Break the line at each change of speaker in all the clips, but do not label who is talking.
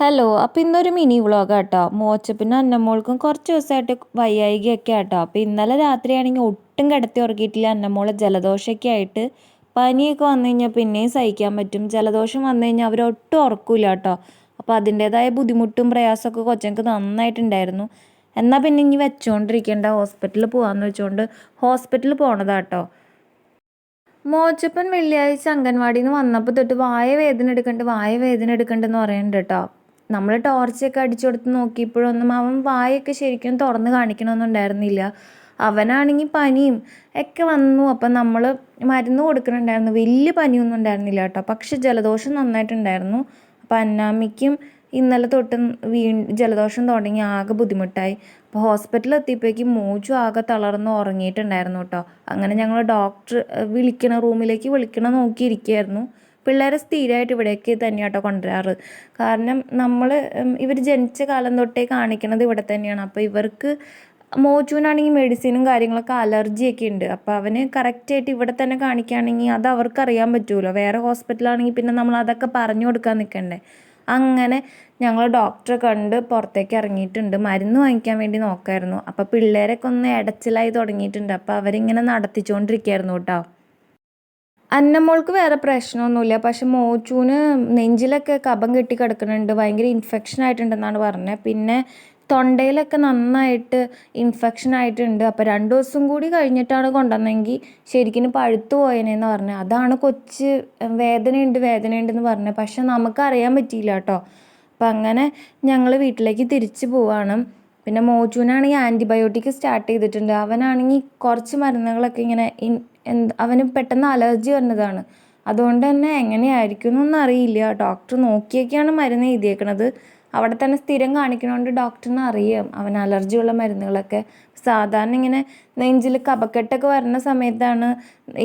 Hello അപ്പോൾ ഇന്നൊരു mini vlog കേട്ടോ മോച്ചപ്പിനും അന്നമ്മോൾക്കും കുറച്ച് ദിവസമായിട്ട് വയ്യായികയൊക്കെ ആട്ടോ. അപ്പോൾ ഇന്നലെ രാത്രിയാണെങ്കിൽ ഒട്ടും കിടത്തി ഉറക്കിയിട്ടില്ല. അന്നമ്മോളെ ജലദോഷമൊക്കെ ആയിട്ട് പനിയൊക്കെ വന്നു കഴിഞ്ഞാൽ പിന്നെയും സഹിക്കാൻ പറ്റും. ജലദോഷം വന്നു കഴിഞ്ഞാൽ അവരൊട്ടും ഉറക്കില്ല കേട്ടോ. അപ്പോൾ അതിന്റേതായ ബുദ്ധിമുട്ടും പ്രയാസമൊക്കെ കൊച്ചങ്ങൾക്ക് നന്നായിട്ടുണ്ടായിരുന്നു. എന്നാൽ പിന്നെ ഇനി വെച്ചുകൊണ്ടിരിക്കേണ്ട ഹോസ്പിറ്റലിൽ പോകാമെന്ന് വെച്ചുകൊണ്ട് ഹോസ്പിറ്റലിൽ പോണതാട്ടോ മോച്ചപ്പൻ വെള്ളിയാഴ്ച അംഗൻവാടിയിൽ നിന്ന് വന്നപ്പോൾ തൊട്ട് വായ വേദന എടുക്കണ്ട് വായ വേദന എടുക്കണ്ടെന്ന് പറയുന്നുണ്ട് കേട്ടോ. നമ്മൾ ടോർച്ചൊക്കെ അടിച്ചു കൊടുത്ത് നോക്കിയപ്പോഴൊന്നും അവൻ വായൊക്കെ ശരിക്കും തുറന്ന് കാണിക്കണമൊന്നും ഉണ്ടായിരുന്നില്ല അവനാണെങ്കിൽ പനിയും ഒക്കെ വന്നു. അപ്പം നമ്മൾ മരുന്ന് കൊടുക്കുന്നുണ്ടായിരുന്നു വലിയ പനിയൊന്നും ഉണ്ടായിരുന്നില്ല കേട്ടോ. പക്ഷെ ജലദോഷം നന്നായിട്ടുണ്ടായിരുന്നു. അപ്പം അന്നാമിക്കും ഇന്നലെ തൊട്ട് വീ ജലദോഷം തുടങ്ങി ആകെ ബുദ്ധിമുട്ടായി. അപ്പോൾ ഹോസ്പിറ്റലിൽ എത്തിയപ്പോഴേക്കും മൂച്ചു ആകെ തളർന്ന് ഉറങ്ങിയിട്ടുണ്ടായിരുന്നു കേട്ടോ. അങ്ങനെ ഞങ്ങൾ ഡോക്ടർ വിളിക്കണ റൂമിലേക്ക് വിളിക്കണ നോക്കിയിരിക്കുകയായിരുന്നു. പിള്ളേരെ സ്ഥിരമായിട്ട് ഇവിടേക്ക് തന്നെയാട്ടോ കൊണ്ടുവരാറ്. കാരണം നമ്മൾ ഇവർ ജനിച്ച കാലം തൊട്ടേ കാണിക്കണത് ഇവിടെ തന്നെയാണ്. അപ്പോൾ ഇവർക്ക് മോച്ചുവിനാണെങ്കിൽ മെഡിസിനും കാര്യങ്ങളൊക്കെ അലർജിയൊക്കെ ഉണ്ട്. അപ്പോൾ അവന് കറക്റ്റായിട്ട് ഇവിടെ തന്നെ കാണിക്കുകയാണെങ്കിൽ അത് അവർക്ക് അറിയാൻ പറ്റുമല്ലോ വേറെ ഹോസ്പിറ്റലാണെങ്കിൽ പിന്നെ നമ്മൾ അതൊക്കെ പറഞ്ഞു കൊടുക്കാൻ നിൽക്കണ്ടേ. അങ്ങനെ ഞങ്ങൾ ഡോക്ടറെ കണ്ട് പുറത്തേക്ക് ഇറങ്ങിയിട്ടുണ്ട്. മരുന്ന് വാങ്ങിക്കാൻ വേണ്ടി നോക്കായിരുന്നു. അപ്പോൾ പിള്ളേരൊക്കെ ഒന്ന് ഇടച്ചിലായി തുടങ്ങിയിട്ടുണ്ട്. അപ്പോൾ അവരിങ്ങനെ നടത്തിച്ചുകൊണ്ടിരിക്കുകയായിരുന്നു കേട്ടോ. അന്നമോൾക്ക് വേറെ പ്രശ്നമൊന്നുമില്ല. പക്ഷെ മോച്ചൂന് നെഞ്ചിലൊക്കെ കഫം കെട്ടി കിടക്കുന്നുണ്ട്. ഭയങ്കര ഇൻഫെക്ഷൻ ആയിട്ടുണ്ടെന്നാണ് പറഞ്ഞത്. പിന്നെ തൊണ്ടയിലൊക്കെ നന്നായിട്ട് ഇൻഫെക്ഷൻ ആയിട്ടുണ്ട്. അപ്പോൾ രണ്ട് ദിവസം കൂടി കഴിഞ്ഞിട്ടാണ് കൊണ്ടുവന്നെങ്കിൽ ശരിക്കും പഴുത്തു പോയനെന്ന് പറഞ്ഞത്. അതാണ് കൊച്ച് വേദനയുണ്ട് വേദനയുണ്ടെന്ന് പറഞ്ഞത്. പക്ഷെ നമുക്കറിയാൻ പറ്റിയില്ല കേട്ടോ. അപ്പം അങ്ങനെ ഞങ്ങൾ വീട്ടിലേക്ക് തിരിച്ചു പോവാണ്. പിന്നെ മോജുവിനാണെങ്കിൽ ആന്റിബയോട്ടിക് സ്റ്റാർട്ട് ചെയ്തിട്ടുണ്ട്. അവനാണെങ്കിൽ കുറച്ച് മരുന്നുകളൊക്കെ ഇങ്ങനെ അവന് പെട്ടെന്ന് അലർജി വന്നതാണ്. അതുകൊണ്ട് തന്നെ എങ്ങനെയായിരിക്കും എന്നൊന്നും അറിയില്ല. ഡോക്ടർ നോക്കിയൊക്കെയാണ് മരുന്ന് എഴുതിയേക്കണത്. അവിടെ തന്നെ സ്ഥിരം കാണിക്കണോണ്ട് ഡോക്ടറിന് അറിയാം. അവൻ അലർജിയുള്ള മരുന്നുകളൊക്കെ. സാധാരണ ഇങ്ങനെ നെഞ്ചിൽ കപക്കെട്ടൊക്കെ വരുന്ന സമയത്താണ്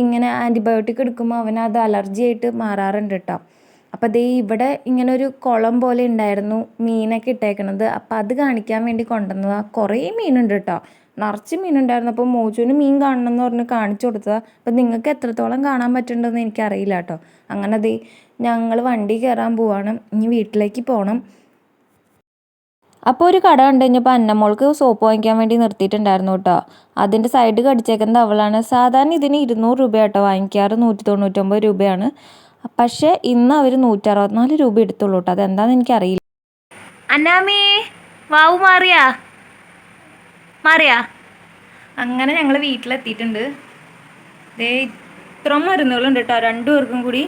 ഇങ്ങനെ ആന്റിബയോട്ടിക് എടുക്കുമ്പോൾ അവനത് അലർജി ആയിട്ട് മാറാറുണ്ട് കേട്ടോ അപ്പോൾ ദേ ഇവിടെ ഇങ്ങനെ ഒരു കുളം പോലെ ഉണ്ടായിരുന്നു മീനൊക്കെ ഇട്ടേക്കണത്. അപ്പോൾ അത് കാണിക്കാൻ വേണ്ടി കൊണ്ടുവന്നതാണ് കുറേ മീനുണ്ട് കേട്ടോ. നിറച്ച് മീനുണ്ടായിരുന്നു. അപ്പോൾ മോജുവിന് മീൻ കാണണം എന്ന് പറഞ്ഞ് കാണിച്ചു കൊടുത്തതാണ് അപ്പോൾ നിങ്ങൾക്ക് എത്രത്തോളം കാണാൻ പറ്റുന്നുണ്ടെന്ന് എനിക്കറിയില്ല കേട്ടോ. അങ്ങനെ ദേ ഞങ്ങൾ വണ്ടി കയറാൻ പോവാണ്. ഇനി വീട്ടിലേക്ക് പോകണം അപ്പോൾ ഒരു കട കണ്ടു കഴിഞ്ഞപ്പോൾ അന്നമ്മോൾക്ക് സോപ്പ് വാങ്ങിക്കാൻ വേണ്ടി നിർത്തിയിട്ടുണ്ടായിരുന്നു കേട്ടോ. അതിന്റെ സൈഡ് കടിച്ചേക്കുന്നത് അവളാണ്. സാധാരണ ഇതിന് ഇരുന്നൂറ് രൂപ കേട്ടോ വാങ്ങിക്കാറ്. നൂറ്റി തൊണ്ണൂറ്റൊമ്പത് രൂപയാണ്. പക്ഷേ ഇന്ന് അവർ നൂറ്ററുപത്തിനാല് രൂപ എടുത്തുള്ളൂ കേട്ടോ. അതെന്താണെന്ന് എനിക്കറിയില്ല. അന്നാമേ വാവു മാറിയാ? മാറിയാ? അങ്ങനെ ഞങ്ങൾ വീട്ടിലെത്തിയിട്ടുണ്ട്. ദേ ഇത്ര മരുന്നുകളുണ്ട് കേട്ടോ രണ്ടു പേർക്കും കൂടി.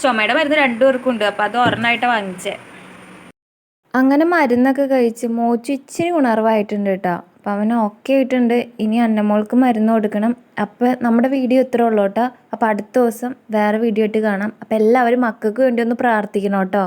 ചുമയുടെ മരുന്ന് രണ്ടു പേർക്കും ഉണ്ട് അപ്പോൾ അത് ഒരെണ്ണമായിട്ടാണ് വാങ്ങിച്ചേ. അങ്ങനെ മരുന്നൊക്കെ കഴിച്ച് മോച്ചു ഇച്ചിരി ഉണർവായിട്ടുണ്ട് കേട്ടോ. അപ്പം അവൻ ഓക്കെ ആയിട്ടുണ്ട്. ഇനി അന്നമോൾക്ക് മരുന്ന് കൊടുക്കണം. അപ്പോൾ നമ്മുടെ വീഡിയോ ഇത്രേ ഉള്ളൂ കേട്ടോ അപ്പോൾ അടുത്ത ദിവസം വേറെ വീഡിയോ ആയിട്ട് കാണാം. അപ്പോൾ എല്ലാവരും മക്കൾക്ക് വേണ്ടി ഒന്ന് പ്രാർത്ഥിക്കണം കേട്ടോ